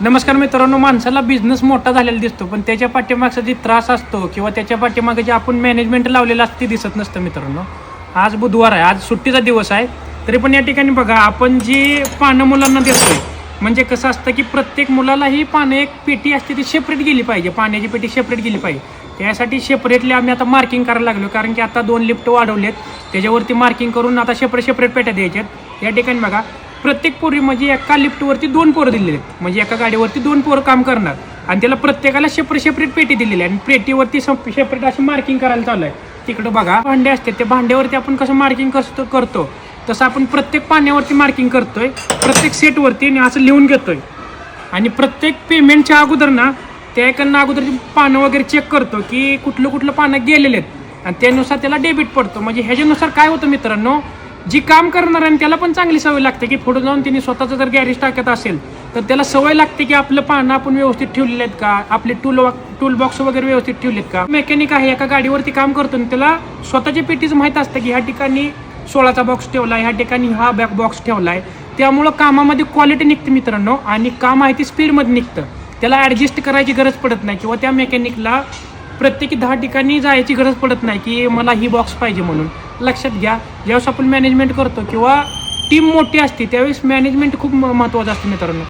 नमस्कार मित्रांनो माणसाला बिझनेस मोठा झालेला दिसतो पण त्याच्या पाठीमागचा जे त्रास असतो किंवा त्याच्या पाठीमागे जे आपण मॅनेजमेंट लावलेलं असतं ते दिसत नसतं मित्रांनो. आज बुधवार आहे आज सुट्टीचा दिवस आहे. तरी पण या ठिकाणी बघा आपण जी पानं मुलांना देतोय म्हणजे कसं असतं की प्रत्येक मुलाला ही पानं एक पेटी असते ती सेपरेट गेली पाहिजे. पाण्याची पेटी सेपरेट गेली पाहिजे. त्यासाठी सेपरेटली आम्ही आता मार्किंग करायला लागलो कारण की आता दोन लिफ्ट वाढवलेत. त्याच्यावरती मार्किंग करून आता सेपरेट सेपरेट पेट्या द्यायच्यात. या ठिकाणी बघा प्रत्येक पोरी म्हणजे एका लिफ्टवरती दोन पोरं दिलेले आहेत. म्हणजे एका गाडीवरती दोन पोरं काम करणार. आणि त्याला प्रत्येकाला सेपरेट सेपरेट पेटी दिलेली आहे. आणि पेटीवरती सेपरेट अशी मार्किंग करायला चालू आहे. तिकडं बघा भांडे असते त्या भांड्यावरती आपण कसं मार्किंग कसं करतो? तसं आपण प्रत्येक पाण्यावरती मार्किंग करतोय. प्रत्येक सेटवरती आणि असं लिहून घेतोय. आणि प्रत्येक पेमेंटच्या अगोदर ना त्याकडनं अगोदर पानं वगैरे चेक करतो की कुठलं कुठलं पानं गेलेले आहेत. आणि त्यानुसार त्याला डेबिट पडतो. म्हणजे ह्याच्यानुसार काय होतं मित्रांनो? जी काम करणार आणि त्याला पण चांगली सवय लागते की पुढे जाऊन त्यांनी स्वतःचं जर गॅरेज टाकत असेल तर त्याला सवय लागते की आपलं पानं आपण व्यवस्थित ठेवलेले आहेत का? आपले टूल टूल बॉक्स वगैरे व्यवस्थित ठेवलेत का? मेकॅनिक आहे एका गाडीवरती काम करतो आणि त्याला स्वतःच्या पेटीचं माहीत असतं की ह्या ठिकाणी सोळाचा बॉक्स ठेवला ह्या ठिकाणी हा बॅक बॉक्स ठेवला आहे त्यामुळं कामामध्ये क्वालिटी निघते मित्रांनो आणि काम आहे ते स्पीडमध्ये निघतं. त्याला ॲडजस्ट करायची गरज पडत नाही किंवा त्या मेकॅनिकला प्रत्येकी दहा ठिकाणी जायची गरज पडत नाही की मला ही बॉक्स पाहिजे म्हणून. लक्षात घ्या. ज्यावेळेस आपण मॅनेजमेंट करतो किंवा टीम मोठी असते त्यावेळेस मॅनेजमेंट खूप महत्त्वाचं असतं मित्रांनो.